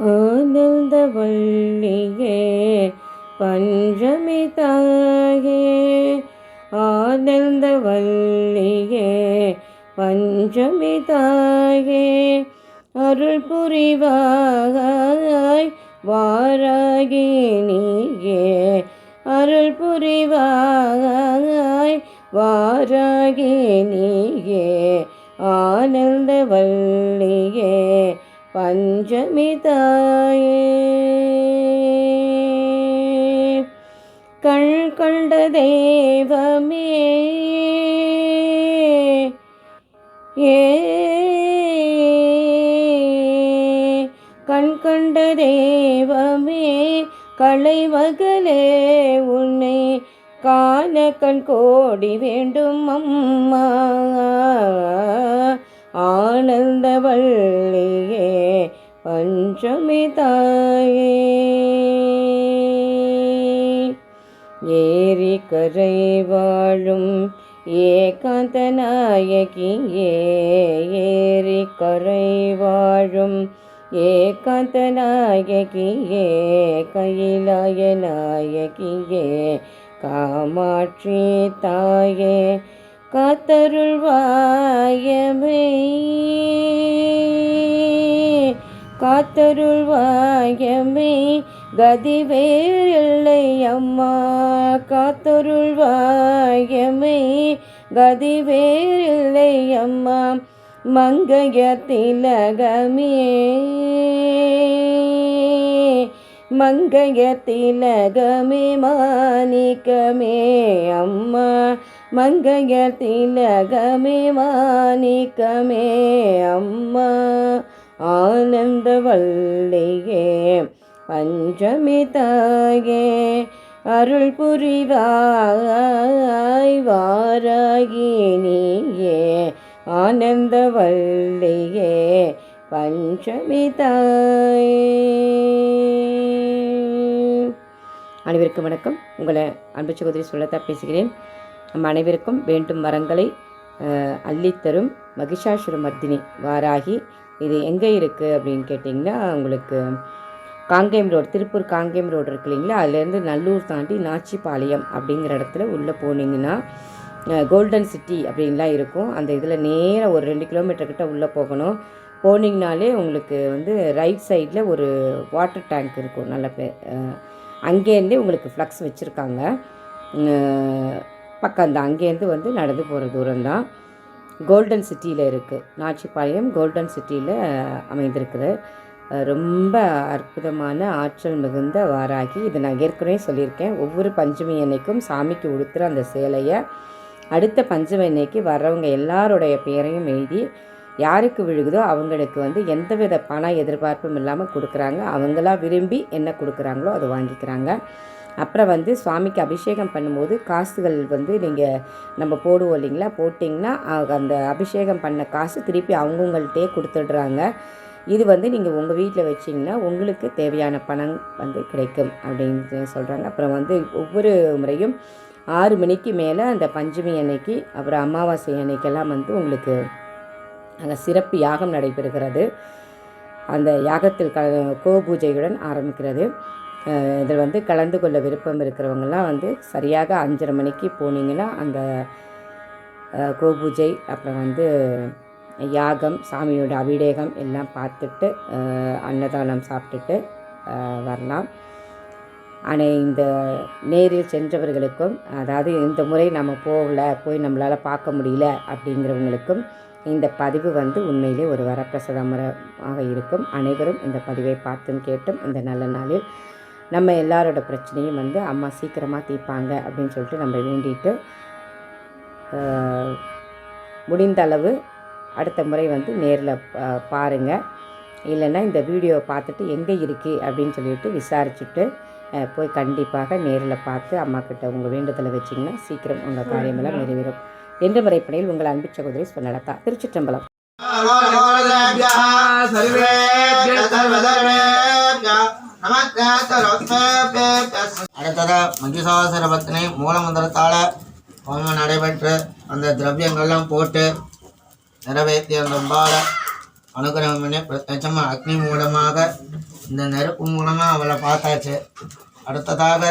ஆனந்த வள்ளியே பஞ்சமி தாயே ஆனந்த வள்ளியே பஞ்சமி தாயே அருள் புரிவாய் வாராகி நீயே. அருள் புரிவாய் வாராகி நீயே. ஆனந்த வள்ளியே பஞ்சமி தாயே கண் கண்ட தெய்வமே. ஏ. கண் கண்ட தெய்வமே களைவகலே உன்னை காண கண் கோடி வேண்டும் அம்மா. ஆனந்தவள் பஞ்சமி தாயே. ஏரி கரை வாழும் ஏகாந்த நாயகியே. ஏரி கரை வாழும் ஏகாந்த நாயகியே. கையிலாய நாயகியே காமாட்சி தாயே. காத்தருள்வாயமே. காத்தருள்வாயமே கதி வேறில்லை அம்மா காத்தருள்வாயமே கதி வேறில்லை அம்மா மங்கைய திலகமே மங்கைய திலகமே மாணிக்கமே அம்மா. மங்கைய திலகமே மாணிக்கமே அம்மா. ஆனந்தவல்லியே பஞ்சமி தாயே அருள் புரிவாய் வாராகி நீயே ஆனந்த வள்ளியே பஞ்சமி அனைவருக்கும் வணக்கம். உங்களை அன்பு சகோதரி சொல்லத்தான் பேசுகிறேன். நம் அனைவருக்கும் வேண்டும் வரங்களை அள்ளித்தரும் மகிஷாசுர மர்தினி வாராகி இது எங்கே இருக்குது அப்படின்னு கேட்டிங்கன்னா உங்களுக்கு காங்கேயம் ரோடு திருப்பூர் காங்கேயம் ரோடு இருக்கு இல்லைங்களா? அதுலேருந்து நல்லூர் தாண்டி நாச்சிபாளையம் அப்படிங்கிற இடத்துல உள்ளே போனீங்கன்னா கோல்டன் சிட்டி அப்படின்லாம் இருக்கும். அந்த இதில் நேராக ஒரு ரெண்டு கிலோமீட்டர் கிட்ட உள்ளே போகணும். போனீங்கனாலே உங்களுக்கு வந்து ரைட் சைடில் ஒரு வாட்டர் டேங்க் இருக்கும். நல்ல பே அங்கேருந்தே உங்களுக்கு ஃப்ளக்ஸ் வச்சுருக்காங்க. பக்கம் அந்த அங்கேருந்து வந்து நடந்து போகிற தூரம் தான் கோல்டன் சிட்டியில் இருக்குது நாச்சிப்பாளையம் கோல்டன் சிட்டியில் அமைந்திருக்குது. ரொம்ப அற்புதமான ஆற்றல் மிகுந்த வாராகி இதை நான் ஏற்கனவே சொல்லியிருக்கேன். ஒவ்வொரு பஞ்சமி அன்னைக்கும் சாமிக்கு உடுத்துகிற அந்த சேலையை அடுத்த பஞ்சமி அன்னைக்கு வர்றவங்க எல்லாருடைய பேரையும் எழுதி யாருக்கு விழுகுதோ அவங்களுக்கு வந்து எந்தவித பண எதிர்பார்ப்பும் இல்லாமல் கொடுக்குறாங்க. அவங்களா விரும்பி என்ன கொடுக்குறாங்களோ அதை வாங்கிக்கிறாங்க. அப்புறம் வந்து சுவாமிக்கு அபிஷேகம் பண்ணும்போது காசுகள் வந்து நீங்கள் நம்ம போடுவோம் இல்லைங்களா? போட்டிங்கன்னா அந்த அபிஷேகம் பண்ண காசு திருப்பி அவங்கவுங்கள்ட்டே கொடுத்துடுறாங்க. இது வந்து நீங்கள் உங்கள் வீட்டில் வச்சிங்கன்னா உங்களுக்கு தேவையான பணம் வந்து கிடைக்கும் அப்படின்னு சொல்கிறாங்க அப்புறம் வந்து ஒவ்வொரு முறையும் ஆறு மணிக்கு மேலே அந்த பஞ்சமி அன்னைக்கு அப்புறம் அமாவாசை அன்னைக்கெல்லாம் வந்து உங்களுக்கு அங்கே சிறப்பு யாகம் நடைபெறுகிறது. அந்த யாகத்தில் க கோபூஜையுடன் ஆரம்பிக்கிறது. இதில் வந்து கலந்து கொள்ள விருப்பம் இருக்கிறவங்கலாம் வந்து சரியாக அஞ்சரை மணிக்கு போனீங்கன்னா அந்த கோபூஜை அப்புறம் வந்து யாகம் சாமியோட அபிடேகம் எல்லாம் பார்த்துட்டு அன்னதானம் சாப்பிட்டுட்டு வரலாம். ஆனால் இந்த நேரில் சென்றவர்களுக்கும் அதாவது இந்த முறை நம்ம போகல போய் நம்மளால் பார்க்க முடியல அப்படிங்கிறவங்களுக்கும் இந்த பதிவு வந்து உண்மையிலே ஒரு வரப்பிரசாதமாக இருக்கும். அனைவரும் இந்த பதிவை பார்த்தும் கேட்டும். இந்த நல்ல நாளில் நம்ம எல்லாரோட பிரச்சனையும் வந்து அம்மா சீக்கிரமாக தீர்ப்பாங்க அப்படின்னு சொல்லிட்டு நம்ம வேண்டிட்டு ஆஹ், முடிந்த அளவு அடுத்த முறை வந்து நேரில் பாருங்கள் இல்லைன்னா இந்த வீடியோவை பார்த்துட்டு எங்கே இருக்குது அப்படின்னு சொல்லிட்டு விசாரிச்சுட்டு போய் கண்டிப்பாக நேரில் பார்த்து அம்மா கிட்ட உங்கள் வேண்டுதலை வச்சிங்கன்னா சீக்கிரம் உங்கள் காரியமெல்லாம் நிறைவேறும் என்ற முறைப்படையில் உங்கள் அன்பு சகோதரி சொன்னலதா திருச்சிற்றம்பலம் அடுத்தது மகிஷாசுர பக்தனை மூலமந்திரத்தால் ஹோமம் நடைபெற்று அந்த திரவியங்கள்லாம் போட்டு நிறைவேற்றிய ரொம்பால அனுகிரகம் பண்ணி பிரத்யட்சமாக அக்னி மூலமாக இந்த நெருப்பு மூலமாக அவளை பார்த்தாச்சு. அடுத்ததாக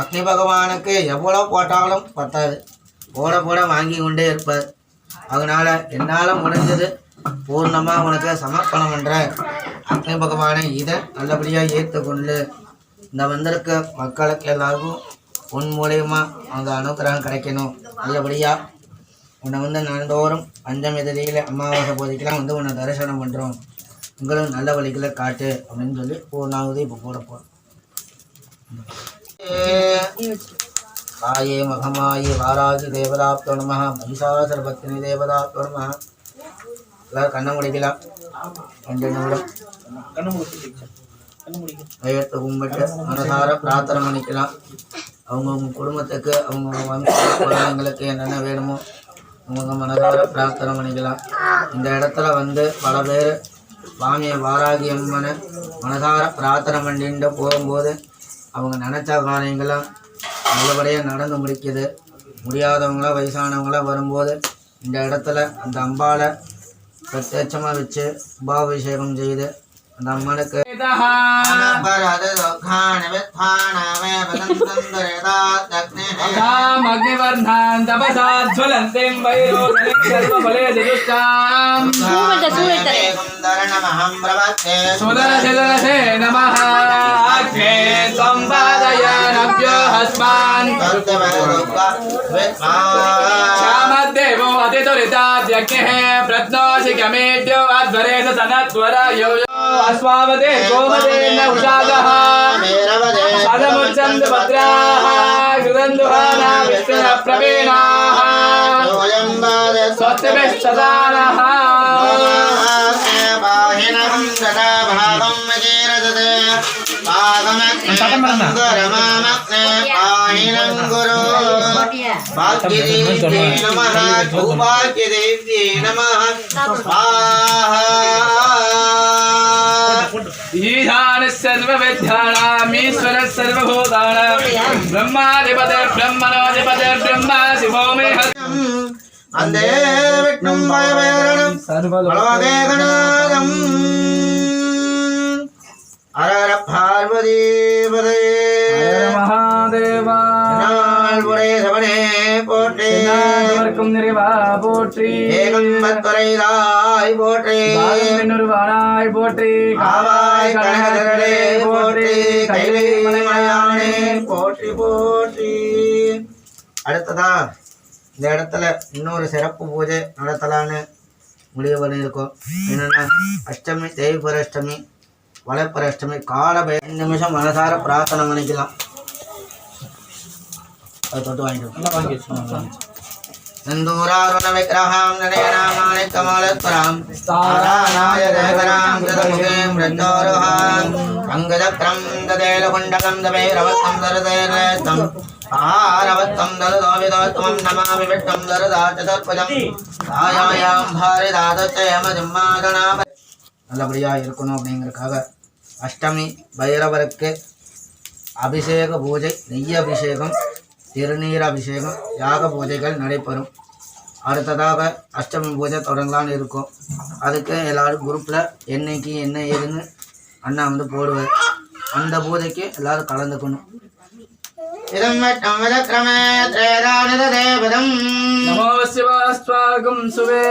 அக்னி பகவானுக்கு எவ்வளோ போட்டாலும் பத்தாது. போட போட வாங்கி கொண்டே இருப்பார். அதனால் என்னால் முடிஞ்சது பூர்ணமாக உனக்கு சமர்ப்பணம் பண்ணுறேன் அக்னி பகவானை இதை நல்லபடியாக ஏற்றுக்கொண்டு இந்த வந்திருக்க மக்களுக்கு எல்லாருக்கும் உன் மூலயமா அந்த அனுகிரகம் கிடைக்கணும். நல்லபடியாக உன்னை வந்து நாள்தோறும் பஞ்சமி திதியில் அமாவாசை போதைக்கெல்லாம் வந்து உன்னை தரிசனம் பண்ணுறோம் உங்களும் நல்ல வழிகளை காட்டு அப்படின்னு சொல்லி பூர்ணாவது இப்போ போட போகிறோம் காயே மகமாயி வாராகி தேவதாப்தோ நம மகிஷாசுர பத்தினி தேவதாப்தோ நம எல்லாரும் கண்ணை முடிக்கலாம். ரெண்டு நிமிடம். ஐயத்தை கும்பிட்டு மனசார பிரார்த்தனை பண்ணிக்கலாம். அவங்கவுங்க குடும்பத்துக்கு அவங்கவுங்க வம்ச குழந்தைங்களுக்கு என்னென்ன வேணுமோ அவங்க மனதார பிரார்த்தனை பண்ணிக்கலாம். இந்த இடத்துல வந்து பல பேர் சுவாமியை வாராகி அம்மனை மனதார பிரார்த்தனை பண்ணிட்டு போகும்போது அவங்க நினச்ச காரியங்களாம் நல்லபடியாக நடந்து முடிக்குது. முடியாதவங்களாம் வயசானவங்களாம் வரும்போது இந்த இடத்துல அந்த அம்பாவை പ്രത്യക്ഷമായി വെച്ച് ഭാവഭിഷേകം ചെയ്ത് നമ്മൾക്ക് നമഃ अग्निवर्धान् तपसा ज्वलन्तीं वैरोधनिं सर्वफले चतुष्टाम् सुदरशिदरसे नमः अग्ने त्वं पादयानभ्यो हस्मान् श्यामद्देवो अतिदुरिताद्यज्ञः प्रत्नोषि गमेभ्यो अध्वरे सनत्वरायो अस्मावते गोमतेन उषादः सदमुच्चन्द भद्राः कृदन्दुहाना विष्णुः प्रवीणाः स्वस्तिभिश्चदानः भाग्यदेव्यै नमः सौभाग्यदेव्यै नमः स्वाहा ईशानः सर्वविद्यानामीश्वरः सर्वभूतानां ब्रह्माधिपतिर्ब्रह्मणोऽधिपतिः ब्रह्मा शिवो मे वन्दे विष्णुं भयभैरणं அரர பார்வதீபதே மகாதேவா. நால்வரே சவனே போற்றி. நால்வர்க்கும் நிறைவா போற்றி. ஏகம்பத்வரைதாய் போற்றி. நிறுவானாய் போற்றி. காவாய் கனகதரலே போற்றி. கைலை மலைமலையானே போற்றி போற்றி. அடுத்ததா இந்த இடத்துல இன்னொரு சிறப்பு பூஜை நடத்தலான்னு முடிவு பண்ணியிருக்கோம். என்னென்னா அஷ்டமி தேய்புர அஷ்டமி. வளப்பரஷ்டமி கால பய ரெண்டு நிமிஷம் மனசார பிரார்த்தனை பண்ணிக்கலாம் அதை தொட்டு வாங்கிட்டு தாயாயாம் பாரிதாதச்சயமஜம்மாதனாப நல்லபடியாக இருக்கணும் அப்படிங்கிறதுக்காக அஷ்டமி பைரவருக்கு அபிஷேக பூஜை நெய் அபிஷேகம் திருநீர் அபிஷேகம் யாக பூஜைகள் நடைபெறும். அடுத்ததாக அஷ்டமி பூஜை தொடங்கலான்னு இருக்கும். அதுக்கு எல்லாரும் குரூப்பில் என்னைக்கு என்ன ஏதுன்னு அண்ணா வந்து போடுவார். அந்த பூஜைக்கு எல்லாரும் கலந்துக்கணும். இதம் வட்டம் விதக்கிரமே திரேதானிதேவதம் நமோ சிவாஸ்வாகம் சுவே.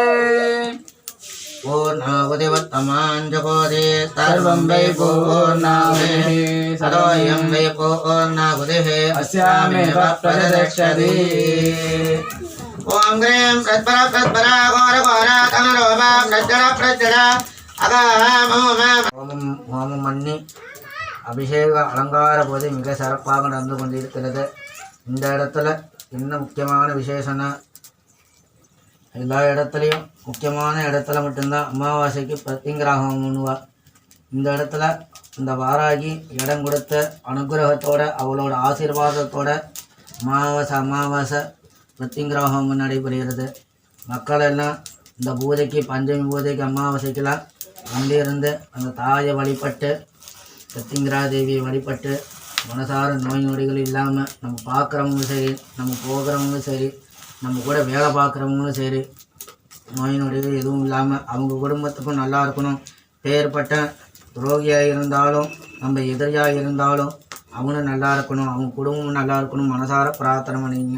பூர்ணாகுதிவத்தமாஞ்சகோதே சர்வம் வை பூர்ணாவே சதோயம் வை பூர்ணாகுதிः अस्यामेव प्रतिष्ठति ஓம் கிரீம் பிரத்பர பிரத்பர கோர கோர கமலோப பிரஜட பிரஜட ஹோமம் ஹோமம் பண்ணி அபிஷேக அலங்கார போது மிக சிறப்பாக நடந்து கொண்டிருக்கிறது இந்த இடத்துல என்ன முக்கியமான விசேஷம்னா எல்லா இடத்துலையும் முக்கியமான இடத்துல மட்டும்தான் அமாவாசைக்கு பிரத்திங்கிராகம் பண்ணுவா இந்த இடத்துல இந்த வாராகி இடம் கொடுத்த அனுகிரகத்தோட அவளோட ஆசீர்வாதத்தோட அமாவாசை அமாவாசை பிரத்திங்கிராகம் நடைபெறுகிறது. மக்கள் எல்லாம் இந்த பூஜைக்கு பஞ்சமி பூஜைக்கு அமாவாசைக்கெல்லாம் வந்திருந்து அந்த தாயை வழிபட்டு பிரத்திங்கிரா தேவியை வழிபட்டு மனசார நோய் நொடிகள் இல்லாமல் நம்ம பார்க்குறவங்களும் சரி நம்ம போகிறவங்களும் சரி நம்ம கூட வேலை பார்க்குறவங்களும் சரி நோய் நொடிகள் எதுவும் இல்லாமல் அவங்க குடும்பத்துக்கும் நல்லா இருக்கணும். பேர்பட்ட ரோகியாக இருந்தாலும் நம்ம எதிரியாக இருந்தாலும் அவனும் நல்லா இருக்கணும். அவங்க குடும்பமும் நல்லா இருக்கணும். மனசார பிரார்த்தனை பண்ணிங்க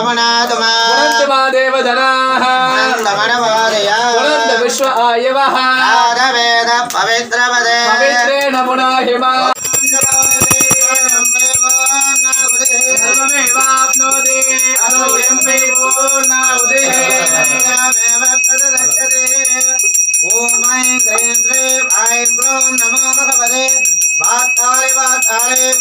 कामनात्मा गुणन्तमादेव जनाः। गुणन्तमनवादया गुणन्त विश्व आयवः। आदवेद पवित्रपदे। पवित्रेण पुनः हिमा। ओम ऐं ह्रीं ह्रीं ऐं ग्लौं नमो भगवते। वाताले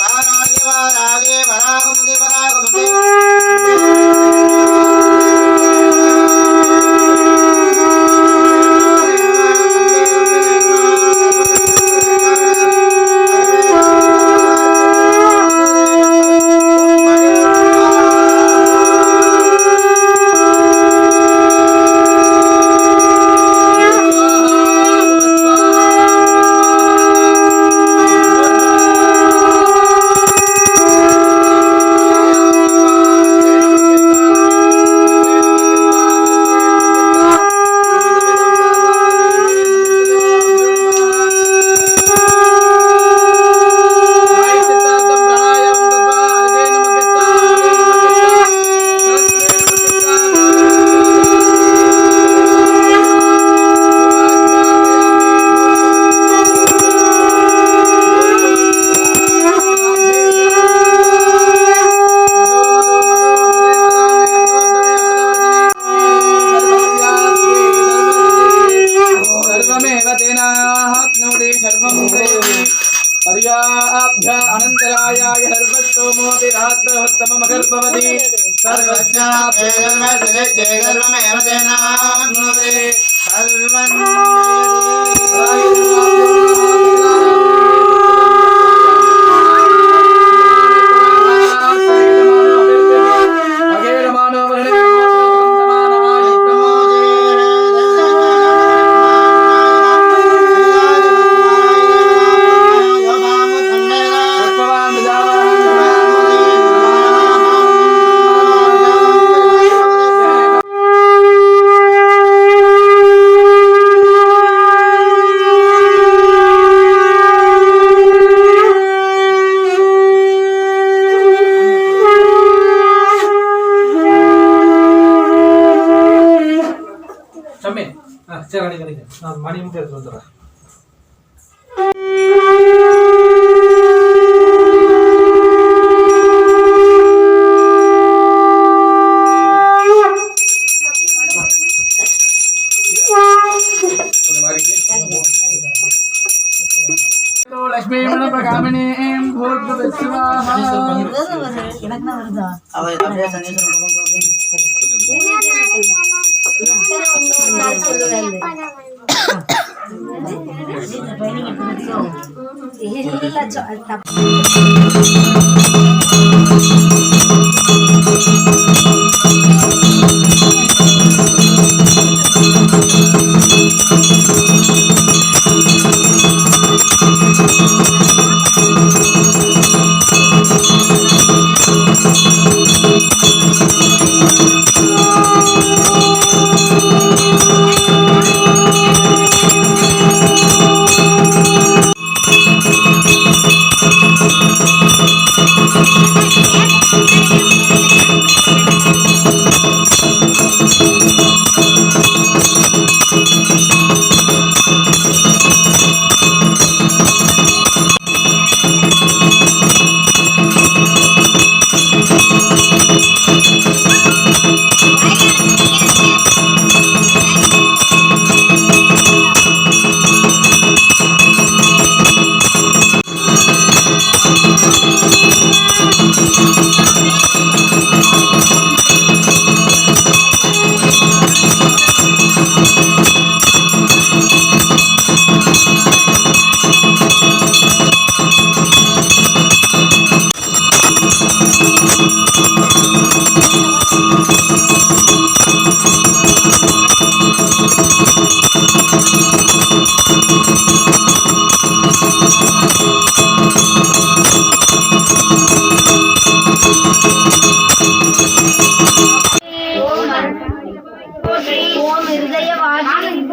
நான் மணி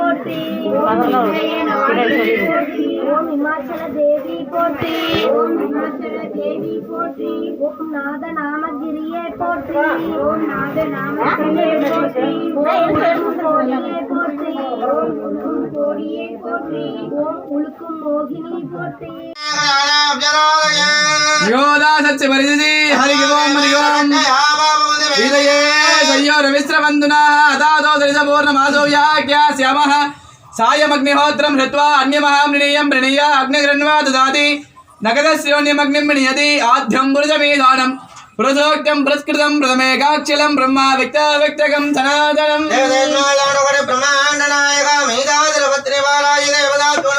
போற்றி ஓம் இமாச்சல தேவி போற்றி ஓம் இமாச்சல தேவி போற்றி ஓம் நாத நாமகிரியே போற்றி ஓம் நாத நாமகிரியே போற்றி ஓம் கோடியே போற்றி ஓம் உழுக்கும் போற்றி ஓம் உழுக்கும் மோகினி போற்றி யோதாசச்சு பரிதி ஹரிகி ஓம் ஹரி ஓம் సాయమగ్నిహోత్రం హృత్వా అన్యమహాంనీయం ప్రణీయ అగ్నిగృణ్వా దాతి నగదశ్రోణ్యమగ్నిం వినియతి ఆద్యం పురుషమీదానం పురుషోక్తం పురస్కృతం ప్రథమేకాక్షలం బ్రహ్మ వ్యక్త వ్యక్తకం సనాతనం బ్రహ్మాండనాయక మేధాద్రపత్రివారాయ దేవదాత్మ